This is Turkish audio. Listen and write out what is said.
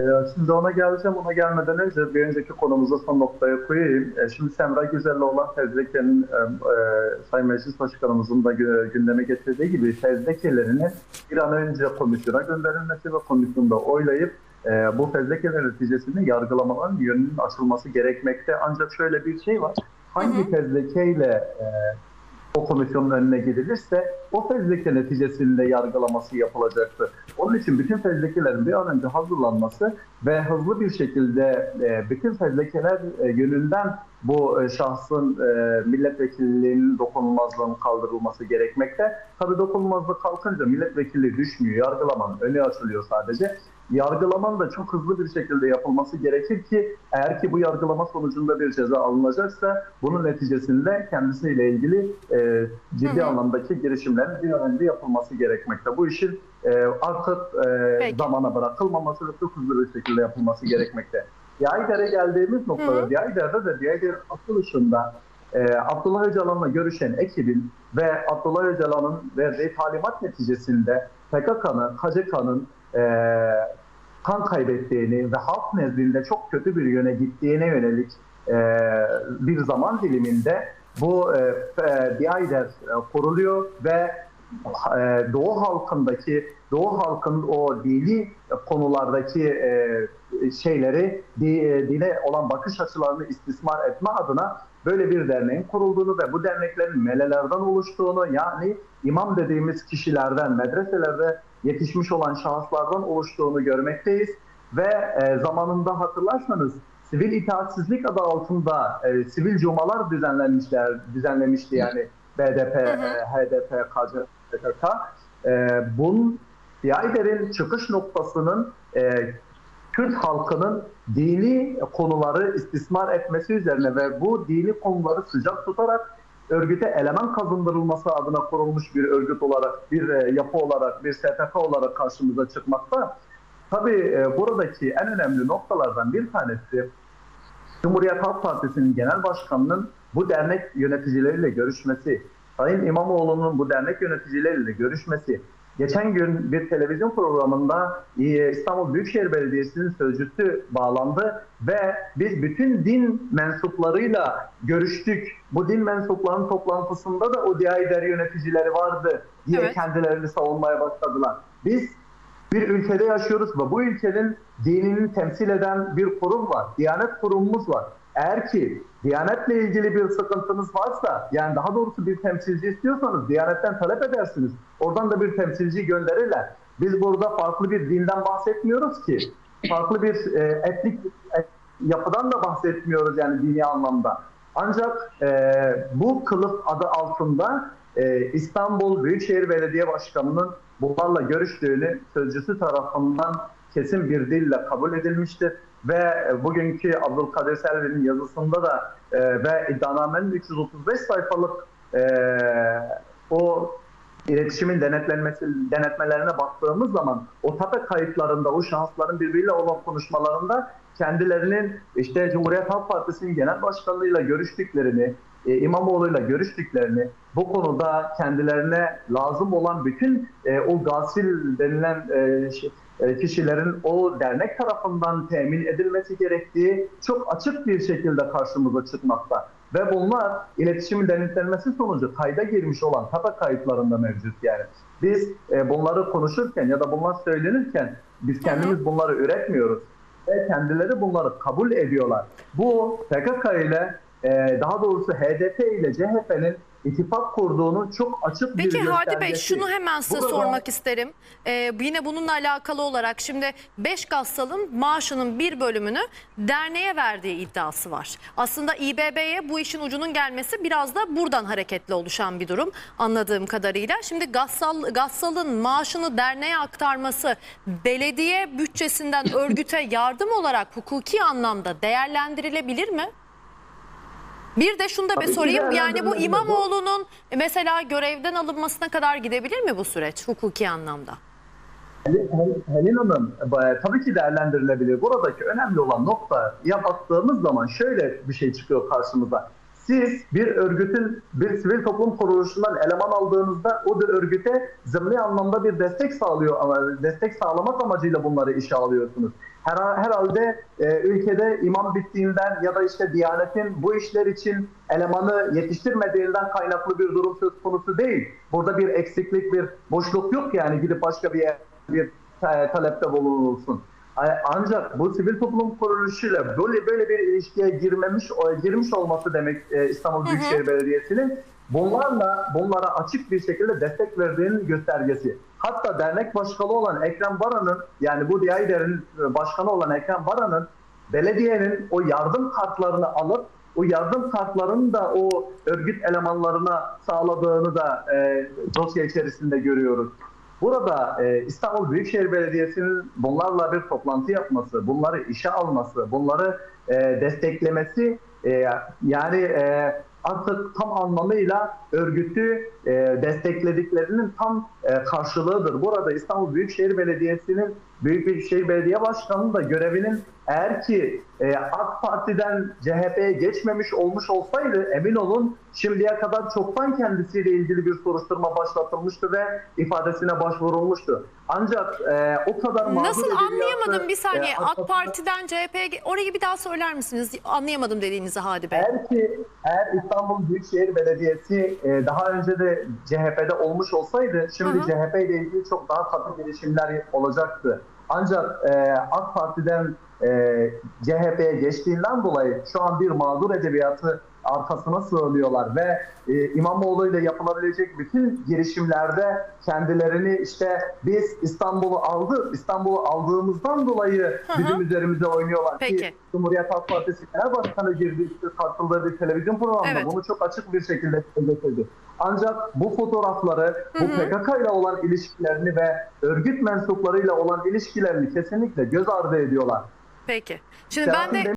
Ee, Şimdi ona geleceğim. Ona gelmeden önce bir önceki konumuza son noktaya koyayım. Ee, Şimdi Semra Güzel'le olan fezlekenin e, e, Sayın Meclis Başkanımızın da gü- gündeme getirdiği gibi fezlekelerinin bir an önce komisyona gönderilmesi ve komisyonda oylayıp e, bu fezlekeler neticesinde yargılamaların yönünün açılması gerekmekte. Ancak şöyle bir şey var. Hangi fezlekeyle e, o komisyonun önüne gidilirse o fezleke neticesinde yargılaması yapılacaktır. Onun için bütün fezlekelerin bir an önce hazırlanması ve hızlı bir şekilde e, bütün fezlekeler e, yönünden bu e, şahsın milletvekilliğinin dokunulmazlığının kaldırılması gerekmekte. Tabii dokunulmazlık kalkınca milletvekilliği düşmüyor, yargılamanın önü açılıyor sadece. Yargılamanın da çok hızlı bir şekilde yapılması gerekir ki eğer ki bu yargılama sonucunda bir ceza alınacaksa bunun neticesinde kendisiyle ilgili e, ciddi Hı hı. anlamdaki girişimlerin bir an önce yapılması gerekmekte. Bu işin e, artık e, Peki. zamana bırakılmaması ve çok hızlı bir şekilde yapılması gerekmekte. Diğer'e geldiğimiz noktada. Diğer'de de Diğer açılışında e, Abdullah Öcalan'la görüşen ekibin ve Abdullah Öcalan'ın verdiği talimat neticesinde PKK'nın, KCK'nın e, kan kaybettiğini ve halk nezdinde çok kötü bir yöne gittiğine yönelik e, bir zaman diliminde bu e, e, DİAİDER e, kuruluyor ve e, Doğu halkındaki Doğu halkın o dini konulardaki e, şeyleri e, dine olan bakış açılarını istismar etme adına böyle bir derneğin kurulduğunu ve bu derneklerin melelerden oluştuğunu yani imam dediğimiz kişilerden medreselerde yetişmiş olan şahıslardan oluştuğunu görmekteyiz. Ve e, zamanında hatırlarsanız sivil itaatsizlik adı altında e, sivil cumalar düzenlenmişler düzenlemişti yani BDP, hı. e, HDP, KC, PKK. E, bunun Diyader'in çıkış noktasının e, Kürt halkının dini konuları istismar etmesi üzerine ve bu dini konuları sıcak tutarak örgüte eleman kazandırılması adına kurulmuş bir örgüt olarak, bir e, yapı olarak, bir STK olarak karşımıza çıkmakta. Tabii e, buradaki en önemli noktalardan bir tanesi Cumhuriyet Halk Partisi'nin genel başkanının bu dernek yöneticileriyle görüşmesi, Sayın İmamoğlu'nun bu dernek yöneticileriyle görüşmesi, geçen gün bir televizyon programında e, İstanbul Büyükşehir Belediyesi'nin sözcüsü bağlandı ve biz bütün din mensuplarıyla görüştük. Bu din mensuplarının toplantısında da o DİAİDER yöneticileri vardı diye Evet. kendilerini savunmaya başladılar. Biz bir ülkede yaşıyoruz ve bu ülkenin dinini temsil eden bir kurum var. Diyanet kurumumuz var. Eğer ki Diyanetle ilgili bir sıkıntınız varsa, yani daha doğrusu bir temsilci istiyorsanız Diyanetten talep edersiniz. Oradan da bir temsilci gönderirler. Biz burada farklı bir dinden bahsetmiyoruz ki. Farklı bir e, etnik et- yapıdan da bahsetmiyoruz yani dini anlamda. Ancak e, bu kılıf adı altında e, İstanbul Büyükşehir Belediye Başkanı'nın bunlarla görüştüğünü sözcüsü tarafından kesin bir dille kabul edilmiştir. Ve e, bugünkü Abdülkadir Selvi'nin yazısında da e, ve iddianamenin 335 sayfalık e, o iletişimin denetlenmesi denetmelerine baktığımız zaman o tape kayıtlarında o şahısların birbiriyle olan konuşmalarında kendilerinin işte Cumhuriyet Halk Partisi'nin genel başkanlığıyla görüştüklerini, e, İmamoğlu'yla görüştüklerini, bu konuda kendilerine lazım olan bütün e, o gasil denilen e, şey- kişilerin o dernek tarafından temin edilmesi gerektiği çok açık bir şekilde karşımıza çıkmakta. Ve bunlar iletişimin denetlenmesi sonucu kayda girmiş olan tapa kayıtlarında mevcut yani. Biz e, bunları konuşurken ya da bunlar söylenirken biz kendimiz bunları üretmiyoruz. Ve kendileri bunları kabul ediyorlar. Bu PKK ile daha doğrusu HDP ile CHP'nin ittifak kurduğunu çok açık bir Peki Hadi Bey şunu hemen size Burada- sormak isterim. Ee, yine bununla alakalı olarak şimdi 5 Gassal'ın maaşının bir bölümünü derneğe verdiği iddiası var. Aslında İBB'ye bu işin ucunun gelmesi biraz da buradan hareketli oluşan bir durum anladığım kadarıyla. Şimdi Gassal, Gassal'ın maaşını derneğe aktarması belediye bütçesinden örgüte yardım olarak hukuki anlamda değerlendirilebilir mi? Bir de şunu da bir Tabii ki sorayım. Yani bu değerlendirilebilir. İmamoğlu'nun mesela görevden alınmasına kadar gidebilir mi bu süreç hukuki anlamda? Hel- Helin Hanım e, tabii ki değerlendirilebilir. Buradaki önemli olan nokta ya baktığımız zaman şöyle bir şey çıkıyor karşımıza. Siz bir örgütün bir sivil toplum kuruluşundan eleman aldığınızda o da örgüte zımni anlamda bir destek sağlıyor ama destek sağlamak amacıyla bunları işe alıyorsunuz. Her, herhalde e, ülkede imam bittiğinden ya da işte Diyanet'in bu işler için elemanı yetiştirmediğinden kaynaklı bir durum söz konusu değil. Burada bir eksiklik, bir boşluk yok yani gidip başka bir yer, bir ta- talepte bulunulsun. Ancak bu sivil toplum kuruluşuyla böyle böyle bir ilişkiye girmemiş o- girmiş olması demek e, İstanbul Büyükşehir Belediyesi'nin bunlarla bunlara açık bir şekilde destek verdiğinin göstergesi. Hatta dernek başkanı olan Ekrem Baran'ın yani bu DİAİDER'in başkanı olan Ekrem Baran'ın belediyenin o yardım kartlarını alıp o yardım kartlarını da o örgüt elemanlarına sağladığını da e, dosya içerisinde görüyoruz. Burada e, İstanbul Büyükşehir Belediyesi'nin bunlarla bir toplantı yapması, bunları işe alması, bunları e, desteklemesi e, yani e, artık tam anlamıyla örgütü e, desteklediklerinin tam e, karşılığıdır. Burada İstanbul Büyükşehir Belediyesi'nin Büyük Büyükşehir Belediye Başkanı'nın da görevinin eğer ki e, AK Parti'den CHP'ye geçmemiş olmuş olsaydı emin olun şimdiye kadar çoktan kendisiyle ilgili bir soruşturma başlatılmıştı ve ifadesine başvurulmuştu. Ancak e, o kadar mağdur Nasıl anlayamadım bir saniye e, AK arkasında- Parti'den CHP'ye orayı bir daha söyler misiniz? Anlayamadım dediğinizi Hadi Bey. Eğer ki eğer İstanbul Büyükşehir Belediyesi e, daha önce de CHP'de olmuş olsaydı şimdi Hı hı. CHP ile ilgili çok daha katı girişimler olacaktı. Ancak e, AK Parti'den e, CHP'ye geçtiğinden dolayı şu an bir mağdur edebiyatı arkasına sığınıyorlar ve e, İmamoğlu ile yapılabilecek bütün girişimlerde kendilerini işte biz İstanbul'u aldık, İstanbul'u aldığımızdan dolayı Hı hı. bizim üzerimize oynuyorlar Peki. ki Cumhuriyet Halk Partisi Genel Başkanı girdi işte katıldığı bir televizyon programında Evet. bunu çok açık bir şekilde getirdi. Ancak bu fotoğrafları, bu PKK ile olan ilişkilerini ve örgüt mensuplarıyla olan ilişkilerini kesinlikle göz ardı ediyorlar. Peki. Şimdi ben de